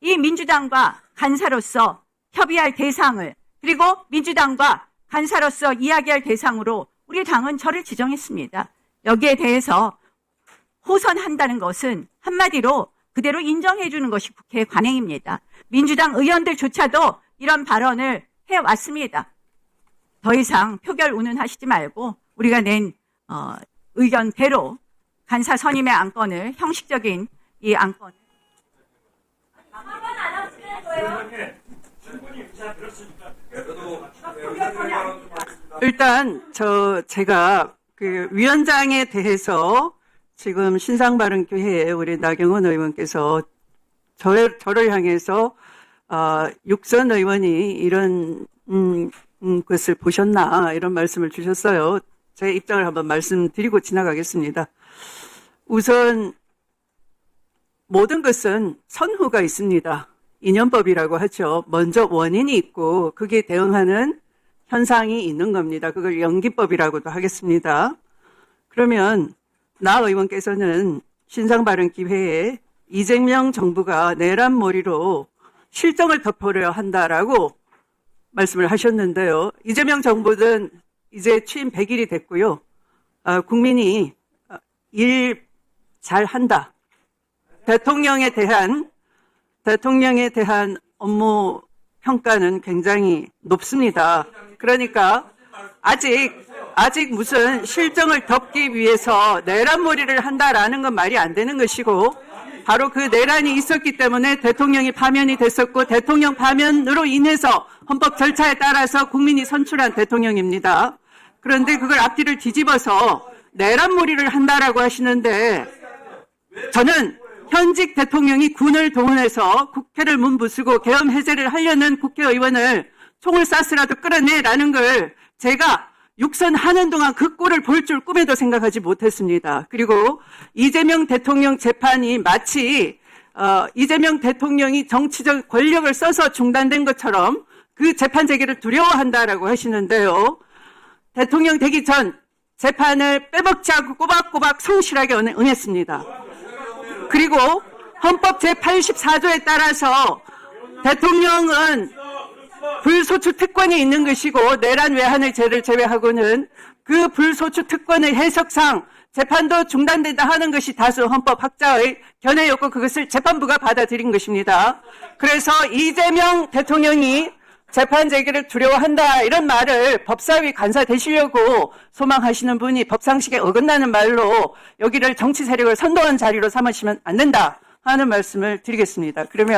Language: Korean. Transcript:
이 민주당과 간사로서 협의할 대상을 그리고 민주당과 간사로서 이야기할 대상으로 우리 당은 저를 지정했습니다. 여기에 대해서 호선한다는 것은 한마디로 그대로 인정해 주는 것이 국회의 관행입니다. 민주당 의원들조차도 이런 발언을 해왔습니다. 더 이상 표결 운운하시지 말고 우리가 낸 어, 의견대로 간사 선임의 안건을 형식적인 이 안건 일단 저 제가 그 위원장에 대해서 지금 신상바른교회에 우리 나경원 의원께서 저, 저를 향해서 어, 육선 의원이 이런 음, 음, 것을 보셨나 이런 말씀을 주셨어요. 제 입장을 한번 말씀드리고 지나가겠습니다. 우선 모든 것은 선후가 있습니다. 인연법이라고 하죠. 먼저 원인이 있고 그게 대응하는 현상이 있는 겁니다. 그걸 연기법이라고도 하겠습니다. 그러면 나 의원께서는 신상 발언 기회에 이재명 정부가 내란몰이로 실정을 덮으려 한다라고 말씀을 하셨는데요. 이재명 정부는 이제 취임 100일이 됐고요. 아, 국민이 일 잘한다. 대통령에 대한 대통령에 대한 업무 평가는 굉장히 높습니다. 그러니까 아직 아직 무슨 실정을 덮기 위해서 내란몰이를 한다라는 건 말이 안 되는 것이고 바로 그 내란이 있었기 때문에 대통령이 파면이 됐었고 대통령 파면으로 인해서 헌법 절차에 따라서 국민이 선출한 대통령입니다. 그런데 그걸 앞뒤를 뒤집어서 내란몰이를 한다라고 하시는데 저는 현직 대통령이 군을 동원해서 국회를 문부수고 계엄 해제를 하려는 국회의원을 총을 쐈으라도 끌어내라는 걸 제가 육선 하는 동안 그 꼴을 볼 줄 꿈에도 생각하지 못했습니다. 그리고 이재명 대통령 재판이 마치 어, 이재명 대통령이 정치적 권력을 써서 중단된 것처럼 그 재판 재개를 두려워한다라고 하시는데요. 대통령 되기 전 재판을 빼먹지 않고 꼬박꼬박 성실하게 응- 응했습니다. 그리고 헌법 제84조에 따라서 대통령은 불소추 특권이 있는 것이고 내란 외환의 죄를 제외하고는 그 불소추 특권의 해석상 재판도 중단된다 하는 것이 다수 헌법 학자의 견해였고 그것을 재판부가 받아들인 것입니다. 그래서 이재명 대통령이 재판 재개를 두려워한다 이런 말을 법사위 간사 되시려고 소망하시는 분이 법상식에 어긋나는 말로 여기를 정치 세력을 선도한 자리로 삼으시면 안 된다 하는 말씀을 드리겠습니다. 그러면